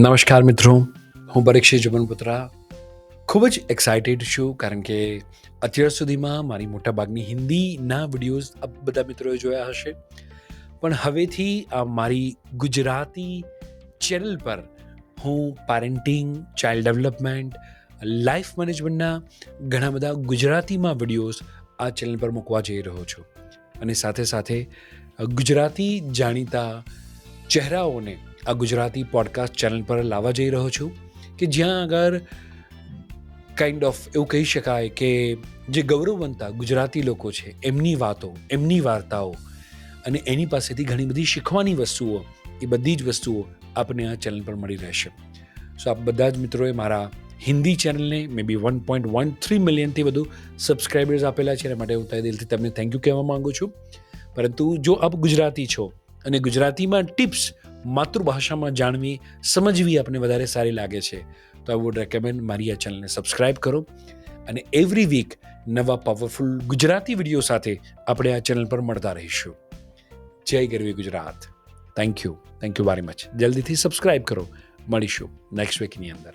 નમસ્કાર મિત્રો, હું પરીક્ષિત જમનપુત્રા ખૂબ જ એક્સાઇટેડ છું કારણ કે અત્યાર સુધીમાં મારી મોટાભાગની હિન્દીના વિડીયોઝ બધા મિત્રોએ જોયા હશે. પણ હવેથી આ મારી ગુજરાતી ચેનલ પર હું પેરેન્ટિંગ ચાઇલ્ડ ડેવલપમેન્ટ લાઈફ મેનેજમેન્ટના ઘણા બધા ગુજરાતીમાં વિડીયોઝ આ ચેનલ પર મૂકવા જઈ રહ્યો છું. અને સાથે સાથે ગુજરાતી જાણીતા ચહેરાઓને આ ગુજરાતી પોડકાસ્ટ ચેનલ પર લાવવા જઈ રહ્યો છું કે જ્યાં આગળ કાઇન્ડ ઓફ એવું કહી શકાય કે જે ગૌરવવંતા ગુજરાતી લોકો છે, એમની વાતો, એમની વાર્તાઓ અને એની પાસેથી ઘણી બધી શીખવાની વસ્તુઓ, એ બધી જ વસ્તુઓ આપને આ ચેનલ પર મળી રહેશે. સો આપ બધા જ મિત્રોએ મારા હિન્દી ચેનલને maybe one point one three મિલિયનથી વધુ સબસ્ક્રાઈબર્સ આપેલા છે, એના માટે હું તહે દિલથી તમને થેન્ક યુ કહેવા માંગુ છું. પરંતુ જો આપ ગુજરાતી છો અને ગુજરાતીમાં ટિપ્સ માતૃભાષામાં જાણવી, સમજવી આપને વધારે સારી લાગે છે. તો આઈ વુડ રેકમેન્ડ મારી આ ચેનલને સબસ્ક્રાઈબ કરો અને એવરી વીક નવા પાવરફુલ ગુજરાતી વીડિયો સાથે આપણે આ ચેનલ પર મળતા રહીશું. જય ગરવી Gujarat. Thank you thank you very much જલ્દીથી સબસ્ક્રાઈબ કરો. મળીશું નેક્સ્ટ વીકની અંદર.